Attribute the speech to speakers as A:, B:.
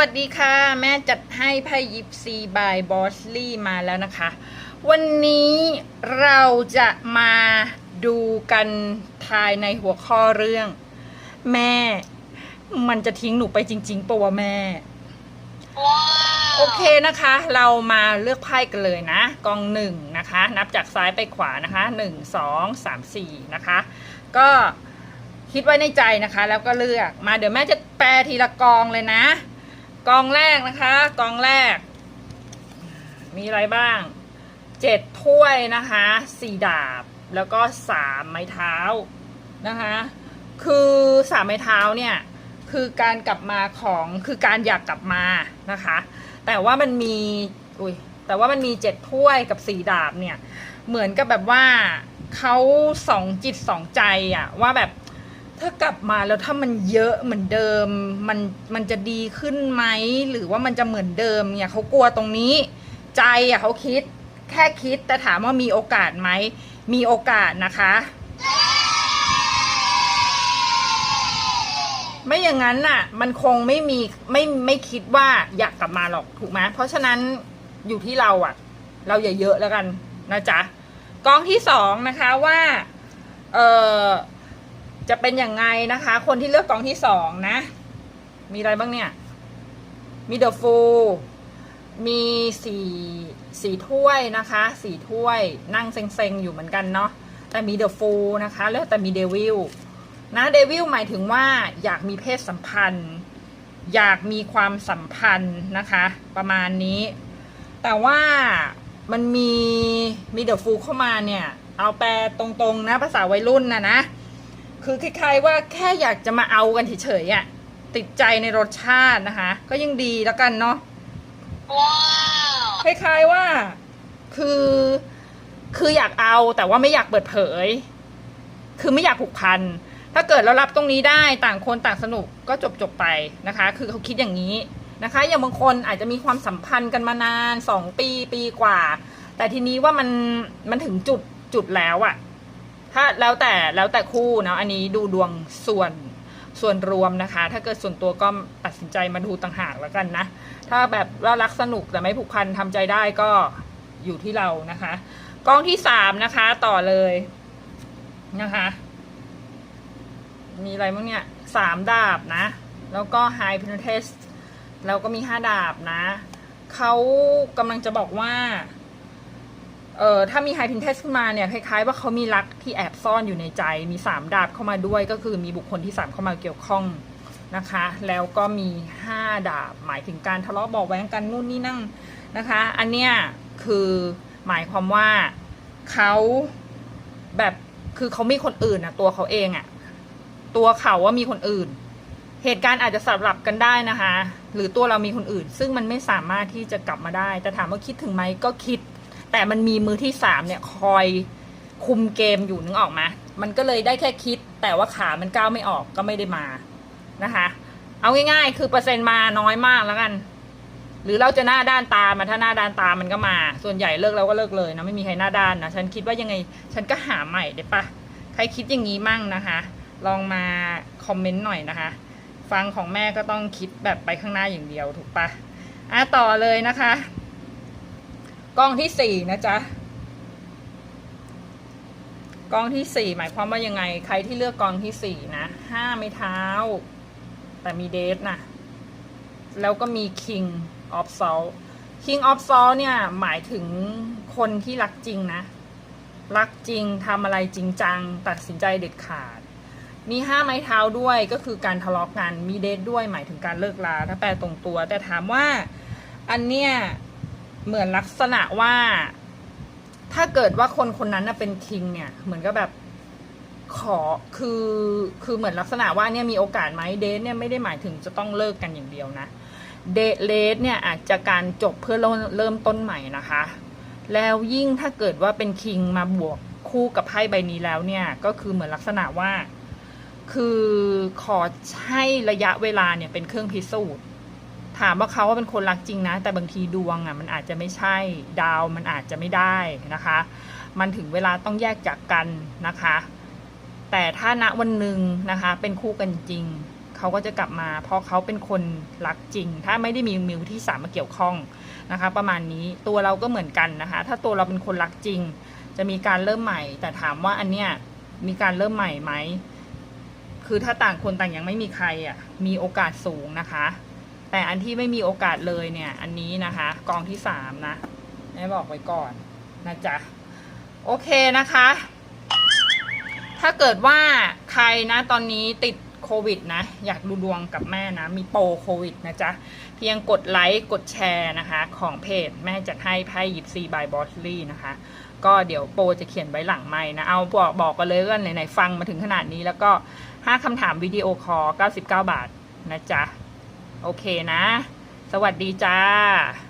A: วัสดีค่ะ แม่จัดให้ไพ่ยิปซีบายบอสลี่มาแล้วนะคะ วันนี้เราจะมาดูกันทายในหัวข้อเรื่อง แม่ มันจะทิ้งหนูไปจริงๆปะวะแม่
B: ว้าว
A: โอเคนะคะ เรามาเลือกไพ่กันเลยนะ กองหนึ่งนะคะ นับจากซ้ายไปขวานะคะหนึ่งสองสามสี่นะคะ ก็คิดไว้ในใจนะคะ แล้วก็เลือกมาเดี๋ยวแม่จะแปลทีละกองเลยนะ กองแรกนะคะ กองแรก มีอะไรบ้างเจ็ดถ้วยนะคะสี่ดาบแล้วก็สามไม้เท้านะคะ คือสามไม้เท้าเนี่ย คือการกลับมาของคือการอยากกลับมานะคะ แต่ว่ามันมีอุ้ยแต่ว่ามันมีเจ็ดถ้วยกับสี่ดาบเนี่ย เหมือนกับแบบว่าเขาสองจิตสองใจอะว่าแบบ ถ้ากลับมาแล้วถ้ามันเยอะเหมือนเดิม มันมันจะดีขึ้นไหมหรือว่ามันจะเหมือนเดิมเนี่ยเขากลัวตรงนี้ ใจอะเขาคิดแค่คิดแต่ถามว่ามีโอกาสไหมมีโอกาสนะคะ ไม่อย่างนั้นน่ะ มันคงไม่มีไม่ไม่คิดว่าอยากกลับมาหรอกถูกไหมเพราะฉะนั้นอยู่ที่เราอะ เราอย่าเยอะแล้วกันนะจ๊ะกองที่สองนะคะว่า เออ จะเป็นอยังไงนะคะ คนที่เลือกกองที่สองนะ มีอะไรบ้างเนี่ย มีเดอะฟูมีสี่สี่ถ้วยนะคะสี่ถ้วยนั่งเซ็งๆ อยู่เหมือนกันเนาะแต่มีเดอะฟูนะคะ แล้วแต่มีเดวิลนะเดวิลหมายถึงว่าอยากมีเพศสัมพันธ์ อยากมีความสัมพันธ์นะคะ ประมาณนี้ แต่ว่ามันมีมีเดอะฟูเข้ามาเนี่ย เอาแปลตรงๆนะภาษาวัยรุ่นนะนะ คือคล้ายๆว่าแค่อยากจะมาเอากันเฉยๆอะ่ะติดใจในรสชาตินะคะ ก็ยังดีแล้วกันเนาะ
B: ว้าว
A: คล้ายๆว่า คือคืออยากเอาแต่ว่าไม่อยากเปิดเผย คือไม่อยากผูกพัน ถ้าเกิดเรารับตรงนี้ได้ต่างคนต่างสนุกก็จบจบๆไปนะคะ คือเขาคิดอย่างนี้นะคะ อย่างบางคนอาจจะมีความสัมพันธ์กันมานานสองปีปีกว่า แต่ทีนี้ว่ามันมันถึงจุดจุดแล้วอะ ถ้าแล้วแต่แล้วแต่คู่เนาะอันนี้ดูดวงส่วนส่วนรวมนะคะ ถ้าเกิดส่วนตัวก็ตัดสินใจมาดูต่างหากแล้วกันนะ ถ้าแบบว่ารักสนุกแต่ไม่ผูกพันทำใจได้ก็อยู่ที่เรานะคะกองที่สามนะคะต่อเลยนะคะ มีอะไรบ้างเนี่ยสามดาบนะ แล้วก็ไฮพินเทสแล้วก็มีห้าดาบนะ เขากำลังจะบอกว่า เอ่อถ้ามีไฮพินเทสขึ้นมาเนี่ยคล้ายๆว่าเขามีรักที่แอบซ่อนอยู่ในใจ มีสามดาบเข้ามาด้วยก็คือมีบุคคลที่สามเข้ามาเกี่ยวข้องนะคะ แล้วก็มีห้าดาบ หมายถึงการทะเลาะเบาะแว้งกันนู่นนี่นั่งนะคะ อันเนี้ยคือหมายความว่าเขาแบบคือเขามีคนอื่นอะตัวเขาเองอะตัวเขาว่ามีคนอื่น เหตุการณ์อาจจะสลับกันได้นะคะ หรือตัวเรามีคนอื่น ซึ่งมันไม่สามารถที่จะกลับมาได้ แต่ถามว่าคิดถึงไหมก็คิด แต่มันมีมือที่สามเนี่ยคอยคุมเกมอยู่นึกออกไหมมันก็เลยได้แค่คิด แต่ว่าขามันก้าวไม่ออกก็ไม่ได้มานะคะ เอาง่ายๆ คือเปอร์เซ็นต์มาน้อยมากแล้วกัน หรือเราจะหน้าด้านตามาถ้าหน้าด้านตามันก็มา ส่วนใหญ่เลิกแล้วก็เลิกเลยนะไม่มีใครหน้าด้านนะฉันคิดว่ายังไง ฉันก็หาใหม่ได้ปะใครคิดอย่างนี้มั่งนะคะ ลองมาคอมเมนต์หน่อยนะคะ ฟังของแม่ก็ต้องคิดแบบไปข้างหน้าอย่างเดียวถูกปะอะต่อเลยนะคะ กล้องที่สี่นะจ๊ะกองที่สี่หมายความว่ายังไง ใครที่เลือกกองที่สี่นะห้าไม่เท้า แต่มีเดทนะแล้วก็มี King of Salt King of Salt เนี่ย หมายถึงคนที่รักจริงนะ รักจริงทำอะไรจริงจัง ตัดสินใจเด็ดขาด มีห้าไม้เท้าด้วยก็คือการทะเลาะกัน มีเดทด้วยหมายถึงการเลิกลาถ้าแปลตรงตัว แต่ถามว่าอันเนี้ย เหมือนลักษณะว่า ถ้าเกิดว่าคนคนนั้นเป็นคิงเนี่ย เหมือนกับแบบขอคือคือเหมือนลักษณะว่าเนี่ยมีโอกาสไหมเดทเนี่ยไม่ได้หมายถึงจะต้องเลิกกันอย่างเดียวนะเดทเลสเนี่ยอาจจะการจบเพื่อเริ่มเริ่มต้นใหม่นะคะ แล้วยิ่งถ้าเกิดว่าเป็นคิงมาบวกคู่กับไพ่ใบนี้แล้วเนี่ย ก็คือเหมือนลักษณะว่า คือขอให้ระยะเวลาเนี่ยเป็นเครื่องพิสูจน์ ถามว่าเขาว่าเป็นคนรักจริงนะ แต่บางทีดวงอะมันอาจจะไม่ใช่ดาวมันอาจจะไม่ได้นะคะ มันถึงเวลาต้องแยกจากกันนะคะ แต่ถ้าณวันหนึ่งนะคะ เป็นคู่กันจริงเขาก็จะกลับมา เพราะเขาเป็นคนรักจริง ถ้าไม่ได้มีมือที่สามมาเกี่ยวข้องนะคะ ประมาณนี้ตัวเราก็เหมือนกันนะคะ ถ้าตัวเราเป็นคนรักจริง จะมีการเริ่มใหม่ แต่ถามว่าอันเนี้ยมีการเริ่มใหม่ไหมคือถ้าต่างคนต่างยังไม่มีใครอะมีโอกาสสูงนะคะ แต่อันที่ไม่มีโอกาสเลยเนี่ย อันนี้นะคะ กองที่สามนะแม่บอกไว้ก่อนนะจ๊ะ โอเคนะคะ ถ้าเกิดว่าใครนะตอนนี้ติดโควิดนะ อยากดูดวงกับแม่นะ มีโปรโควิดนะจ๊ะ เพียงกดไลค์กดแชร์นะคะ ของเพจแม่จัดให้ไพ่ยิปซีบายบอสลี่นะคะ ก็เดี๋ยวโปรจะเขียนไว้หลังไม่นะ เอาบอกบอกกันเลยว่าไหนๆฟังมาถึงขนาดนี้แล้วก็ห้าคำถามวิดีโอคอล99 บาทนะจ๊ะ โอเคนะ สวัสดีจ้า